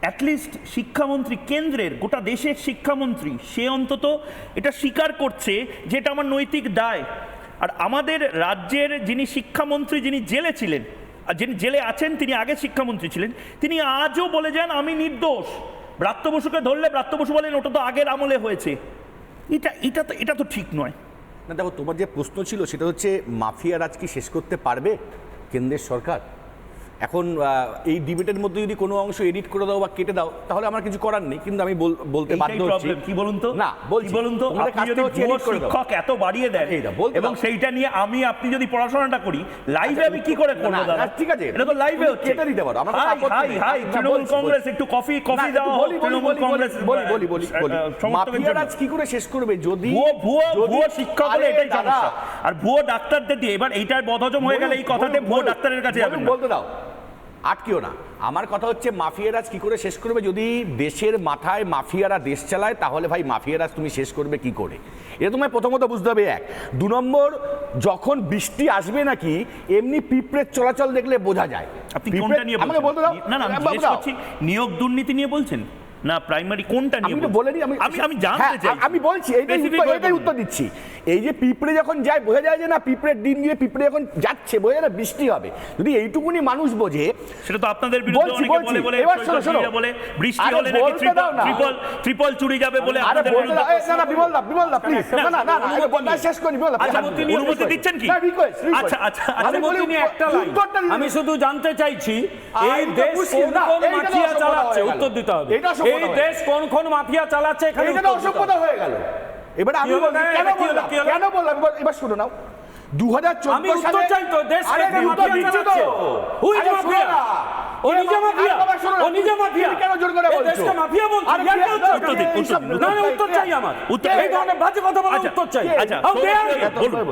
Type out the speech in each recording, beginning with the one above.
At least শিক্ষামন্ত্রী, কেন্দ্রের, গোটা দেশের শিক্ষামন্ত্রী, সে অন্তত এটা স্বীকার করছে যে এটা আমার নৈতিক দায়। আর আমাদের রাজ্যের যিনি শিক্ষামন্ত্রী, যিনি জেলে ছিলেন, আর যিনি জেলে আছেন, তিনি আগে শিক্ষামন্ত্রী ছিলেন, তিনি আজও বলে যান, আমি নির্দোষ। ব্রাত্য বসুকে ধরলে ব্রাত্য বসু বলেন, ওটা তো আগের আমলে হয়েছে। এটা এটা তো এটা তো ঠিক নয়। না, দেখো, তোমার যে প্রশ্ন ছিল, সেটা হচ্ছে, মাফিয়া রাজ কি শেষ করতে পারবে কেন্দ্রের সরকার? এখন এই ডিবেটের মধ্যে যদি কোনো অংশ এডিট করে দাও বা কেটে দাও তাহলে আমার কিছু করার নেই কিন্তু আমি বলতে বাধ্য হচ্ছি। কি বলুন তো? না বলছি। বলুন তো? আপনি যদি দাও। শিক্ষক এত বাড়িয়ে দেন এবং সেইটা নিয়ে আমি আপনি যদি পড়াশোনাটা করি লাইভে আমি কি করে করব দাদা? ঠিক আছে। এটা তো লাইভে কেটে দিতে পারো, আমার হাই হাই তৃণমূল কংগ্রেস একটু কফি কফি না, দেওয়া বলি, তৃণমূল কংগ্রেস বলি, বলি, বলি, বলি। আহ, সমর্থকের মাফিয়া জন্য। রাজ কি করে শেষ করবে? যদি ভুয়ো ভুয়ো ভুয়ো শিক্ষক হলে এটাই সমস্যা। আর ভুয়ো ডাক্তারদের দিয়ে এবার এইটার বদহজম হয়ে গেলে এই কথাতে ভুয়ো ডাক্তারের কাছে যাবেন বলতে দাও। আটকিও না। আমার কথা হচ্ছে মাফিয়ারাজ কি করে শেষ করবে? যদি দেশের মাথায় মাফিয়ারা দেশ চালায় তাহলে ভাই মাফিয়ারাজ তুমি শেষ করবে কি করে? এটা তোমায় প্রথমত বুঝতে হবে এক। দু নম্বর যখন বৃষ্টি আসবে নাকি এমনি পিঁপড়ের চলাচল দেখলে বোঝা যায়। আপনি আমাকে বলতে দাও। নিয়োগ দুর্নীতি নিয়ে বলছেন? না প্রাইমারি কোনটা নিয়ে আমি? বলে দিই আমি আমি আমি জানতে হ্যাঁ, চাই। আমি বলছি এইটাই উত্তর- দিচ্ছি। এই যে পিঁপড়ে যখন যায় বোঝা যায় যে না পিঁপড়ের দিন গিয়ে পিঁপড়ে যখন যাচ্ছে বোঝা যায় না বৃষ্টি হবে। যদি এইটুকুনি মানুষ বোঝে সেটা তো আপনাদের বিরুদ্ধে অনেকে বলে বলে এবার শোনো, শোনো। বলে বৃষ্টি হলে নাকি ট্রিপল ট্রিপল ট্রিপল চুরি যাবে বলে আপনাদের বিরুদ্ধে না না বিমল দা বিমল দা প্লিজ না না না না আরে বল- না, শেষ করি বিমল দা। আচ্ছা, please, অনুমতি অনুমতি দিচ্ছেন কি? না request। আচ্ছা, আচ্ছা, আমি আচ্ছা, বলি একটা লাইন আমি শুধু জানতে চাইছি এই দেশ কোন না, কোন মাফিয়া চালাচ্ছে? উত্তর দিতে হবে। অসভ্যতা এই দেশ কোন কোন মাফিয়া চালাচ্ছে এখানে এটা। অসভ্যতা হয়ে গেল। এবার আমি বলি, কেন বললাম? কেন বললাম? এবার- শুনে নাও। দু হাজার চাই তো, দেশ আমি। ও নিজে মাফিয়া? ও নিজে মাফিয়া? কেন জোর করে বলছো? দেশকে মাফিয়া বলছো? আরে ইয়ার উত্তর? উত্তর দিন, উত্তর দিন, না না উত্তর চাই আমার। উত্তর- এই ধরনের বাজে কথা বলার উত্তর চাই। আচ্ছা, হাউ ডেয়ার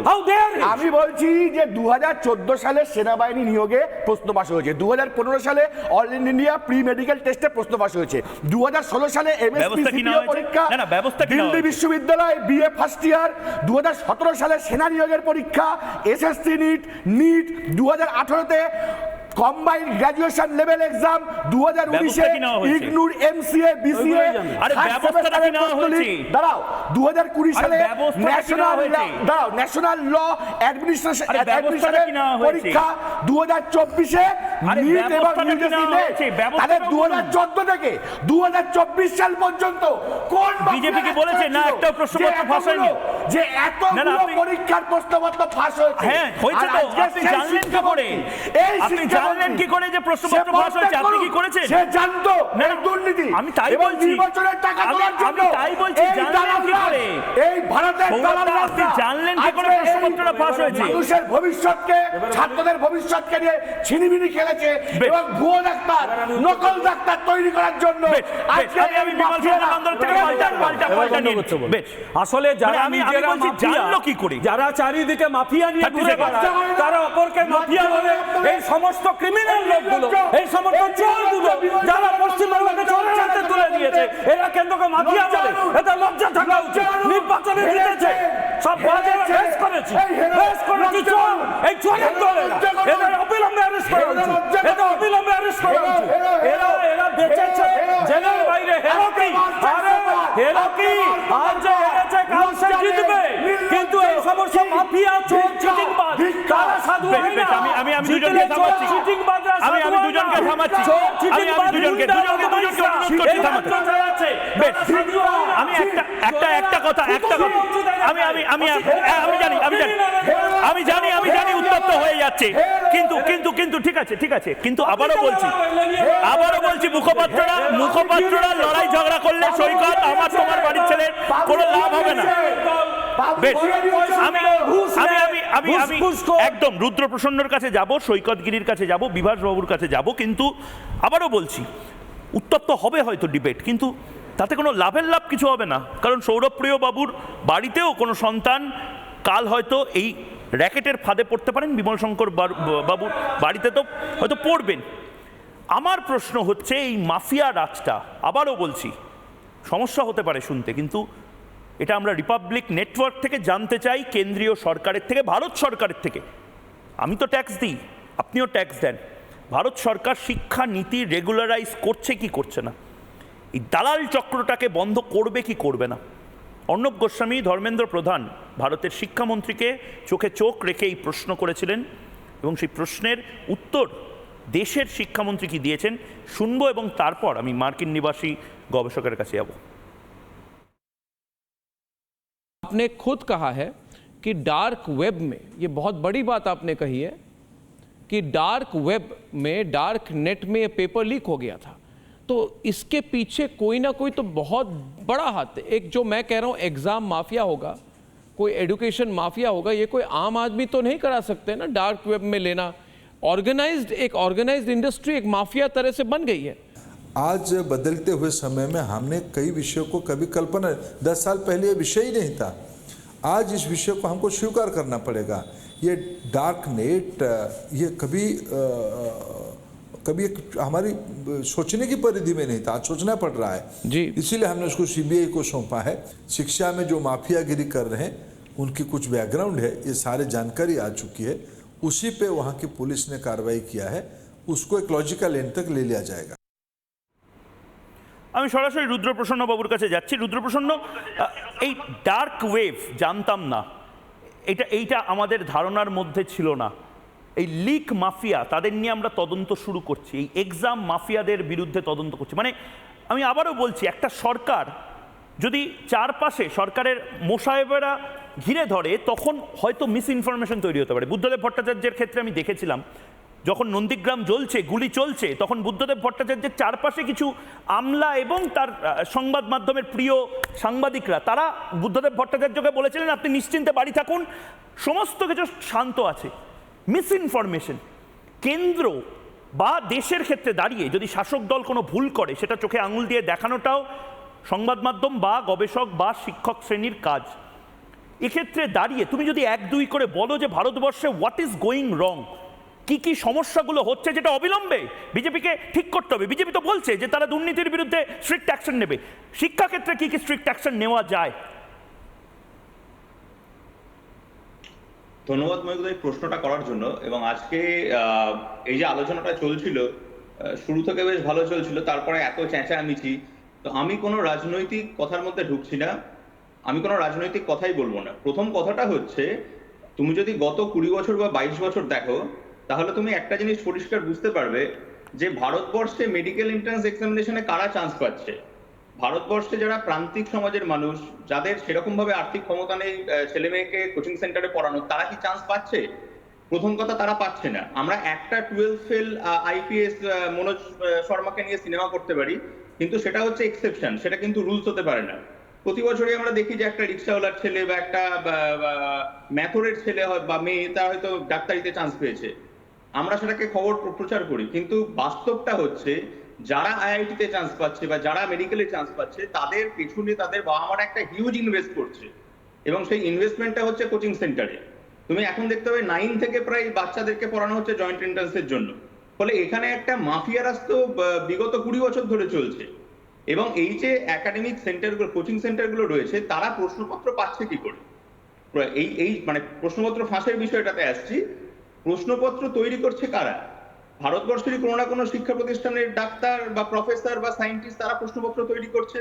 হাউ ডেয়ার আমি বলছি যে দুহাজার চোদ্দ সালে সেনাবাহিনী নিয়োগে প্রশ্ন পাশ হয়েছে। দুহাজার পনেরো সালে অল ইন্ডিয়া প্রি মেডিকেল টেস্টে প্রশ্ন পাশ হয়েছে। দু হাজার ষোলো সালে এমএসপি কি পরীক্ষা। না, না, ব্যবস্থা কি দিল্লি বিশ্ববিদ্যালয় বিএ ফার্স্ট ইয়ার দু হাজার সতেরো সালে সেনা নিয়োগের পরীক্ষা। এসএসসি নিট নিট দু হাজার আঠারোতে কম্বাইন গ্রাজুয়েশন লেভেল এক্সাম দু হাজার উনিশে? ইগনুর এমসিএ বিসিএ? দাঁড়াও দু হাজার কুড়ি সালে ন্যাশনাল? দাঁড়াও ন্যাশনাল ল অ্যাডমিনিস্ট্রেশন? পরীক্ষা দু হাজার চব্বিশে থেকে দু হাজার চব্বিশ সাল পর্যন্ত কোন BJP কি বলেছে? না, ছিল একটাও প্রশ্নপত্র যে ফাঁস হয়নি? এতগুলো- যে এতগুলো পরীক্ষার প্রশ্নপত্র ফাঁস হয়েছে। হ্যাঁ হয়েছে তো। আপনি জানলেন কি করে? এই আপনি জানলেন কি করে যে প্রশ্নপত্র ফাঁস হয়েছে? আপনি কি করেছেন? সে জানতো এই দুর্নীতি। আমি তাই বলছি। নির্বাচনের টাকা তোলার জন্য আমি তাই বলছি, জানলেন কি করে? এই ভারতের দালালরা আপনি জানলেন কি করে প্রশ্নপত্রটা ফাঁস হয়েছে? মানুষের ভবিষ্যৎকে ছাত্রদের ভবিষ্যৎকে নিয়ে ছিনিমিনি খেলেছে। এবং ভুয়ো ডাক্তার নকল ডাক্তার তৈরি করার জন্য আজকে আমি- বিমল থেকে পাল্টা পাল্টা পাল্টা নিয়ে বেশ। আসলে যারা মানে আমি- বলছি, জানলো কি করে? যারা চারিদিকে মাফিয়া নিয়ে ঘুরে বেড়ায় তারা অপরকে মাফিয়া বলে এই সমস্ত ক্রিমিনাল লোকগুলো এই সমস্ত চোরগুলো যারা পশ্চিমবঙ্গকে চোরের তুলে দিয়েছে এরা কেন্দ্রকে মাফিয়া বলে? এটা লজ্জা থাকা উচিত। নির্বাচনে জিতেছে সব বাজে বেশ করেছি। বেশ করেছি চোর। এই চোরের দল এদের অবিলম্বে অ্যারেস্ট করা উচিত। এদের অবিলম্বে অ্যারেস্ট করা উচিত। এরা এরা বেঁচেছে। জেলের বাইরে হেরো কি আরে হেরো কি আজ হেরেছে কাল সে জিতবে? কিন্তু এই সমস্ত মাফিয়া চোর চিটিংবাজ তারা সাধু হয় না। আমি- আমি- আমি দুজনকে থামাচ্ছি। চিটিংবাজরা আমি- আমি দুজনকে থামাচ্ছি। আমি- আমি দুজনকে- দুজনকে- দুজনকে অনুরোধ করছি থামাতে। বেশ। তারা সাধু না। আমি একটা একটা একটা কথা একটা কথা আমি আমি আমি আমি জানি আমি জানি। আমি জানি আমি জানি উত্তপ্ত হয়ে যাচ্ছে। কিন্তু কিন্তু কিন্তু ঠিক আছে ঠিক আছে। কিন্তু আবারও বলছি। আবারও বলছি মুখপাত্ররা মুখপাত্ররা লড়াই ঝগড়া করলে সৈকত আমি আমি আমি আমি আমি একদম রুদ্র প্রসন্নর কাছে যাব সৈকত গিরির কাছে যাব বিভাস বাবুর কাছে যাব কিন্তু আবারও বলছি উত্তপ্ত হবে হয়তো ডিবেট কিন্তু তাতে কোনো লাভের লাভ কিছু হবে না। কারণ সৌরভপ্রিয় বাবুর বাড়িতেও কোনো সন্তান কাল হয়তো এই র্যাকেটের ফাঁদে পড়তে পারেন বিমল শঙ্কর বার- বাবুর বাড়িতে তো হয়তো পড়বেন। আমার প্রশ্ন হচ্ছে এই মাফিয়া রাজটা আবারও বলছি সমস্যা হতে পারে শুনতে কিন্তু এটা আমরা রিপাবলিক নেটওয়ার্ক থেকে জানতে চাই, কেন্দ্রীয় সরকারের থেকে, ভারত সরকারের থেকে। আমি তো ট্যাক্স দিই, আপনিও ট্যাক্স দেন। ভারত সরকার শিক্ষা নীতি রেগুলারাইজ করছে কি করছে না? এই দালাল চক্রটাকে বন্ধ করবে কি করবে না? অর্ণব গোস্বামী, ধর্মেন্দ্র প্রধান, ভারতের শিক্ষামন্ত্রীকে চোখে চোখ রেখে এই প্রশ্ন করেছিলেন এবং সেই প্রশ্নের উত্তর দেশের শিক্ষামন্ত্রী কি দিয়েছেন, শুনব এবং তারপর আমি মার্কিন নিবাসী গবেষকের কাছে যাব। आपने खुद कहा है कि डार्क वेब में, ये बहुत बड़ी बात आपने कही है, कि डार्क वेब में, डार्क नेट में ये पेपर लीक हो गया था। तो इसके पीछे कोई ना कोई तो बहुत बड़ा हाथ है। एक जो मैं कह रहा हूँ, एग्ज़ाम माफिया होगा, कोई एडुकेशन माफिया होगा, ये कोई आम आदमी तो नहीं करा सकते ना डार्क वेब में लेना। ऑर्गेनाइज्ड, एक ऑर्गेनाइज्ड इंडस्ट्री, एक माफिया तरह से बन गई है। आज बदलते हुए समय में हमने कई विषयों को कभी कल्पना दस साल पहले ये विषय ही नहीं था। आज इस विषय को हमको स्वीकार करना पड़ेगा। ये डार्क नेट ये कभी अ, कभी एक हमारी सोचने की परिधि में नहीं था आज सोचना पड़ रहा है। जी। इसीलिए हमने उसको सीबीआई को सौंपा है। शिक्षा में जो माफियागिरी कर रहे हैं उनकी कुछ बैकग्राउंड है ये सारे जानकारी आ चुकी है। उसी पे वहाँ की पुलिस ने कार्रवाई किया है। उसको एक लॉजिकल एंड तक ले लिया जाएगा। আমি সরাসরি রুদ্রপ্রসন্ন বাবুর কাছে যাচ্ছি। রুদ্রপ্রসন্ন এই ডার্ক ওয়েভ জানতাম না। এটা, এইটা আমাদের ধারণার মধ্যে ছিল না। এই লিক মাফিয়া তাদের নিয়ে আমরা তদন্ত শুরু করছি। এই এক্সাম মাফিয়াদের বিরুদ্ধে তদন্ত করছি। মানে আমি আবারও বলছি, একটা সরকার যদি চারপাশে সরকারের মোসাহেবেরা ঘিরে ধরে, তখন হয়তো মিস ইনফরমেশন তৈরি হতে পারে। বুদ্ধদেব ভট্টাচার্যের ক্ষেত্রে আমি দেখেছিলাম যখন নন্দীগ্রাম জ্বলছে, গুলি চলছে, তখন বুদ্ধদেব ভট্টাচার্যের চারপাশে কিছু আমলা এবং তার সংবাদ মাধ্যমের প্রিয় সাংবাদিকরা, তারা বুদ্ধদেব ভট্টাচার্যকে বলেছিলেন, আপনি নিশ্চিন্তে বাড়ি থাকুন, সমস্ত কিছু শান্ত আছে। মিস ইনফরমেশন কেন্দ্র বা দেশের ক্ষেত্রে দাঁড়িয়ে যদি শাসক দল কোনো ভুল করে, সেটা চোখে আঙুল দিয়ে দেখানোটাও সংবাদ মাধ্যম বা গবেষক বা শিক্ষক শ্রেণির কাজ। এক্ষেত্রে দাঁড়িয়ে তুমি যদি এক দুই করে বলো যে ভারতবর্ষে হোয়াট ইজ গোয়িং রং কি কি সমস্যাগুলো হচ্ছে যেটা অবিলম্বে বিজেপিকে ঠিক করতে হবে? বিজেপি তো বলছে যে তারা দুর্নীতির বিরুদ্ধে স্ট্রিক্ট অ্যাকশন নেবে। শিক্ষাক্ষেত্রে কি কি স্ট্রিক্ট অ্যাকশন নেওয়া যায়? ধন্যবাদ মহিদা এই প্রশ্নটা করার জন্য। এবং আজকে এই যে আলোচনাটা চলছিল শুরু থেকে বেশ ভালো চলছিল, তারপরে এত চেঁচামেচি। তো আমি কোনো রাজনৈতিক কথার মধ্যে ঢুকছি না। আমি কোনো রাজনৈতিক কথাই বলব না। প্রথম কথাটা হচ্ছে, তুমি যদি গত কুড়ি বছর বা বাইশ বছর দেখো তাহলে তুমি একটা জিনিস পরিষ্কার বুঝতে পারবে যে ভারতবর্ষে মেডিকেল এন্ট্রান্স এক্সামিনেশনে কারা চান্স পাচ্ছে? ভারতবর্ষে যারা প্রান্তিক সমাজের মানুষ, যাদের সেরকম ভাবে আর্থিক ক্ষমতা নেই ছেলে মেয়েকে কোচিং সেন্টারে পড়ানো, তারা কি চান্স পাচ্ছে? প্রথম কথা, তারা পাচ্ছে না। আমরা একটা টুয়েলভ ফেল আইপিএস মনোজ শর্মাকে নিয়ে সিনেমা করতে পারি, কিন্তু সেটা হচ্ছে এক্সেপশন সেটা কিন্তু রুলস হতে পারে না। প্রতি বছরই আমরা দেখি যে একটা রিক্সাওয়ালার ছেলে বা একটা ম্যাথরের ছেলে বা মেয়ে, তারা হয়তো ডাক্তারিতে চান্স পেয়েছে। আমরা সেটাকে খবর প্রচার করি, কিন্তু বাস্তবটা হচ্ছে যারা আইআইটিতে চান্স পাচ্ছে বা যারা মেডিকেলে চান্স পাচ্ছে, তাদের পিছনে তাদের বাবা মারা একটা হিউজ ইনভেস্ট করছে। এবং সেই ইনভেস্টমেন্টটা হচ্ছে কোচিং সেন্টারে তুমি এখন দেখতে পাবে নাইন থেকে প্রায় বাচ্চাদেরকে পড়ানো হচ্ছে জয়েন্ট এন্ট্রান্সের জন্য। ফলে এখানে একটা মাফিয়া রাস্তা বিগত কুড়ি বছর ধরে চলছে। এবং এই যে একাডেমিক সেন্টারগুলো কোচিং সেন্টারগুলো রয়েছে, তারা প্রশ্নপত্র পাচ্ছে কি করে? এই এই মানে প্রশ্নপত্র ফাঁসের বিষয়টাতে আসছি। প্রশ্নপত্র তৈরি করছে কারা? ভারতবর্ষেরই কোনো না কোনো শিক্ষা প্রতিষ্ঠানের ডাক্তার বা প্রফেসর বা সায়েন্টিস্ট তারা প্রশ্নপত্র তৈরি করছে।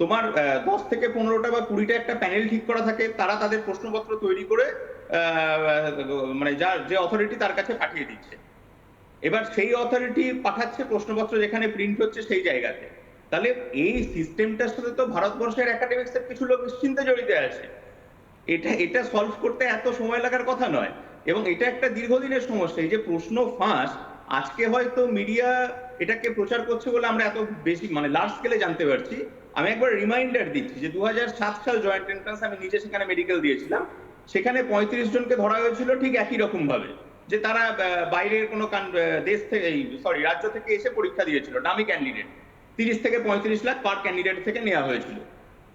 তোমার দশ থেকে পনেরোটা বা কুড়িটা একটা প্যানেল ঠিক করা থাকে, তারা তাদের প্রশ্নপত্র তৈরি করে মানে যার যে অথরিটি তার কাছে পাঠিয়ে দিচ্ছে। এবার সেই অথরিটি পাঠাচ্ছে প্রশ্নপত্র যেখানে প্রিন্ট হচ্ছে সেই জায়গাতে। তাহলে এই সিস্টেমটার সাথে তো ভারতবর্ষের একাডেমিক্সের কিছু লোক নিশ্চিন্তে জড়িত আছে। এটা এটা সলভ করতে এত সময় লাগার কথা নয়। এবং এটা একটা দীর্ঘদিনের সমস্যা। এই যে প্রশ্ন ফাঁস, আজকে হয়তো মিডিয়া এটাকে প্রচার করছে বলে আমরা এত বেশি মানে লার্জ স্কেলে জানতে পারছি। আমি একবার রিমাইন্ডার দিচ্ছি যে দু সাল জয়েন্ট এন্ট্রান্স আমি নিজে সেখানে মেডিকেল দিয়েছিলাম। সেখানে পঁয়ত্রিশ জনকে ধরা হয়েছিল ঠিক একই রকম ভাবে যে তারা বাইরের কোনো দেশ থেকে সরি রাজ্য থেকে এসে পরীক্ষা দিয়েছিল, দামি ক্যান্ডিডেট তিরিশ থেকে পঁয়ত্রিশ লাখ পার ক্যান্ডিডেট থেকে নেওয়া হয়েছিল।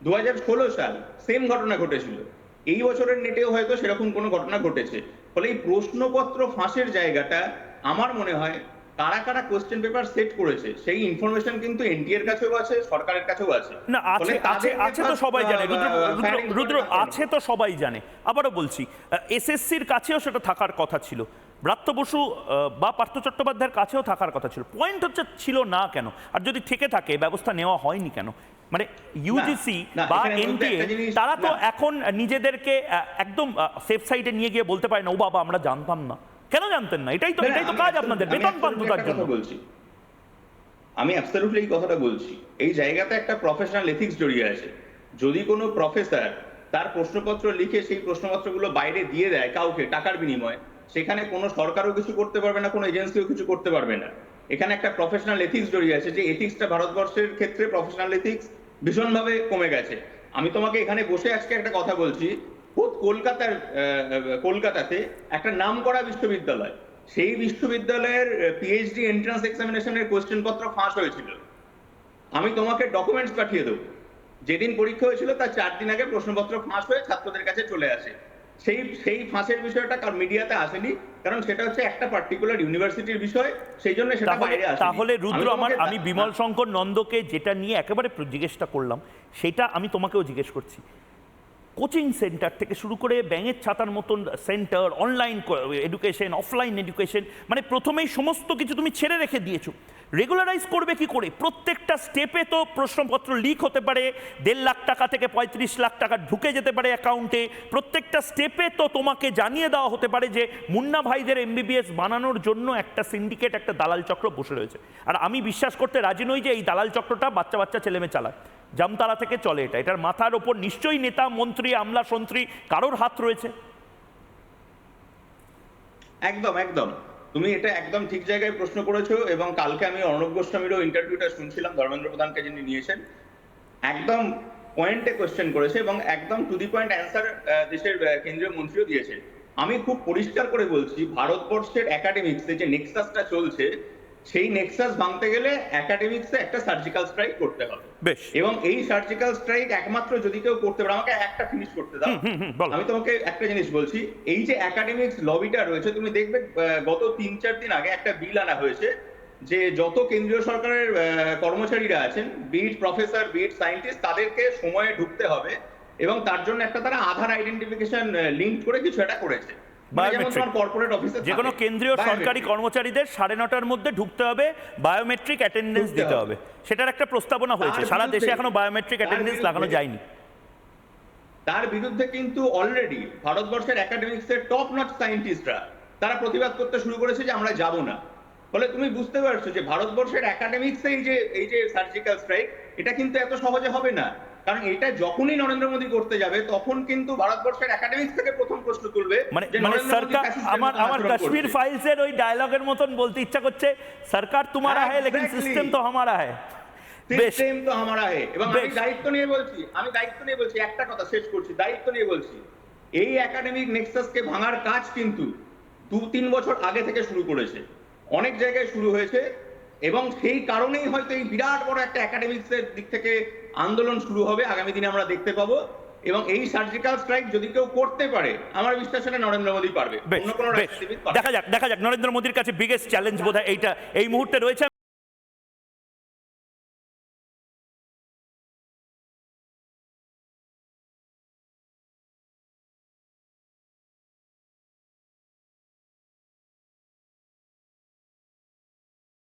দু হাজার ষোলো সাল সেম ঘটনা ঘটেছিল। এই বছরের নেটেও হয়তো সেরকম কোনো ঘটনা ঘটেছে। ফলে এই প্রশ্নপত্র ফাঁসের জায়গাটা আমার মনে হয় কারা কারা কোশ্চেন পেপার সেট করেছে সেই ইনফরমেশন কিন্তু এনটিএর কাছেও আছে সরকারের কাছেও আছে। না আছে আছে আছে তো সবাই জানে। রুদ্র রুদ্র- আছে তো সবাই জানে। আবারও বলছি এসএসসির কাছেও সেটা থাকার কথা ছিল। ব্রাত্য বসু বা পার্থ চট্টোপাধ্যায়ের কাছেও থাকার কথা ছিল। পয়েন্ট হচ্ছে ছিল না কেন? আর যদি থেকে থাকে ব্যবস্থা নেওয়া হয়নি কেন? মানে ইউজিসি বা এনটিএ তারা তো এখন নিজেদেরকে একদম সেফ সাইডে নিয়ে গিয়ে বলতে পারে না ও বাবা আমরা জানতাম না। কেন জানতেন না? এটাই তো এটাই তো কাজ আপনাদের বেতন পান তো তার জন্য? বলছি। আমি অ্যাবসলিউটলি এই কথাটা বলছি। এই জায়গাতে একটা প্রফেশনাল এথিক্স জড়িয়ে আছে। যদি কোনো প্রফেসর তার প্রশ্নপত্র লিখে সেই প্রশ্নপত্রগুলো বাইরে দিয়ে দেয় কাউকে টাকার বিনিময়ে সেখানে কোনো সরকারও কিছু করতে পারবে না কোনো এজেন্সিও কিছু করতে পারবে না। এখানে একটা প্রফেশনাল এথিক্স জড়িয়ে আছে যে এথিক্সটা ভারতবর্ষের ক্ষেত্রে প্রফেশনাল এথিক্স ভীষণভাবে কমে গেছে। আমি তোমাকে এখানে বসে আজকে একটা কথা বলছি। কলকাতার কলকাতাতে একটা নাম করা বিশ্ববিদ্যালয়, সেই বিশ্ববিদ্যালয়ের পিএইচডি এন্ট্রান্স এক্সামিনেশনের কোয়েশ্চেন পত্র ফাঁস হয়েছিল। আমি তোমাকে ডকুমেন্টস পাঠিয়ে দেবো। যেদিন পরীক্ষা হয়েছিল, তার চার দিন আগে প্রশ্নপত্র ফাঁস হয়ে ছাত্রদের কাছে চলে আসে। সেই সেই ফাঁসের বিষয়টা কারণ মিডিয়াতে আসেনি। কারণ সেটা হচ্ছে একটা পার্টিকুলার ইউনিভার্সিটির বিষয় সেই জন্য সেটা বাইরে আসেনি। তাহলে রুদ্র আমি আমার আমি বিমল শঙ্কর নন্দকে যেটা নিয়ে একেবারে জিজ্ঞেসটা করলাম সেটা আমি তোমাকেও জিজ্ঞেস করছি। কোচিং সেন্টার থেকে শুরু করে ব্যাঙের ছাতার মতন centre online education offline education মানে প্রথমেই সমস্ত কিছু তুমি ছেড়ে রেখে দিয়েছ। রেগুলারাইজ করবে কি করে? প্রত্যেকটা স্টেপে তো প্রশ্নপত্র লিক হতে পারে, দেড় লাখ টাকা থেকে পঁয়ত্রিশ লাখ টাকা ঢুকে যেতে পারে অ্যাকাউন্টে প্রত্যেকটা স্টেপে তো তোমাকে জানিয়ে দেওয়া হতে পারে যে, মুন্না ভাইদের এমবিবিএস বানানোর জন্য একটা সিন্ডিকেট একটা দালাল চক্র বসে রয়েছে। আর আমি বিশ্বাস করতে রাজি নই যে এই দালাল চক্রটা বাচ্চা বাচ্চা ছেলেমেয়ে চালায়। জামতারা থেকে চলে এটা। এটার মাথার ওপর নিশ্চয়ই নেতা, মন্ত্রী, আমলা, সন্ত্রী কারোর হাত রয়েছে? একদম একদম। তুমি এটা একদম ঠিক জায়গায় প্রশ্ন করেছ এবং কালকে আমি অর্ণব গোস্বামীরও ইন্টারভিউটা শুনছিলাম, ধর্মেন্দ্র প্রধানকে যিনি নিয়েছেন। একদম পয়েন্টে কোয়েশ্চেন করেছে এবং একদম টু দি পয়েন্ট অ্যান্সার দেশের কেন্দ্রীয় মন্ত্রীও দিয়েছে। আমি খুব পরিষ্কার করে বলছি, ভারতবর্ষের একাডেমিক্সে যে নেক্সাসটা চলছে সেই নেক্সাস ভাঙতে গেলে একাডেমিক্সে একটা সার্জিক্যাল স্ট্রাইক করতে হবে। বেশ। এবং এই সার্জিক্যাল স্ট্রাইক একমাত্র যদি কেউ করতে পারে আমাকে একটা ফিনিশ করতে দাও। আমি তোমাকে একটা জিনিস বলছি এই যে একাডেমিক্স লবিটা রয়েছে তুমি দেখবে গত তিন চার দিন আগে একটা বিল আনা হয়েছে যে যত কেন্দ্রীয় সরকারের কর্মচারীরা আছেন বিট প্রফেসর বিট সায়েন্টিস্ট তাদেরকে সময়ে ঢুকতে হবে এবং তার জন্য একটা তারা আধার আইডেন্টিফিকেশন লিঙ্ক করে কিছু একটা করেছে। মানে কর্পোরেট অফিসে যে কোনো কেন্দ্রীয় সরকারি কর্মচারীদের সাড়ে নটার মধ্যে ঢুকতে হবে বায়োমেট্রিক অ্যাটেন্ডেন্স দিতে হবে। সেটার একটা প্রস্তাবনা হয়েছে। তার সারা দেশে বিরুদ্ধে- এখনও বায়োমেট্রিক অ্যাটেন্ডেন্স লাগানো যায়নি। তার বিরুদ্ধে কিন্তু অলরেডি ভারতবর্ষের একাডেমিক্সের টপ নট সায়েন্টিস্টরা তারা প্রতিবাদ করতে শুরু করেছে যে আমরা যাব না। ফলে তুমি বুঝতে পারছ যে ভারতবর্ষের একাডেমিক্সে এই যে এই যে সার্জিক্যাল স্ট্রাইক এটা কিন্তু এত সহজে হবে না। কারণ এটা যখনই নরেন্দ্র মোদী করতে যাবে তখন কিন্তু ভারতবর্ষের একাডেমিক্স থেকে প্রথম প্রশ্ন তুলবে মানে মানে সরকার আমার আমার কাশ্মীর করছে। ফাইলসের ওই ডায়লগের মতন বলতে ইচ্ছা করছে সরকার তোমারা হ্যায় লেকিন সিস্টেম তো হামারা হ্যায় সিস্টেম তো আমারা হে এবং আমি দায়িত্ব নিয়ে বলছি আমি দায়িত্ব নিয়ে বলছি একটা কথা শেষ করছি দায়িত্ব নিয়ে বলছি। এই একাডেমিক নেক্সাসকে ভাঙার কাজ কিন্তু দু তিন বছর আগে থেকে শুরু করেছে। অনেক জায়গায় শুরু হয়েছে এবং সেই কারণেই হয়তো এই বিরাট বড় একটা একাডেমিক্সের দিক থেকে আন্দোলন শুরু হবে আগামী দিনে আমরা দেখতে পাবো। এবং এই সার্জিক্যাল স্ট্রাইক যদি কেউ করতে পারে আমার বিশ্বাস এটা নরেন্দ্র মোদী পারবে। অন্য কোনো দেখা যাক দেখা যাক। নরেন্দ্র মোদীর কাছে বিগেস্ট চ্যালেঞ্জ বোধহয় এইটা এই মুহূর্তে রয়েছে।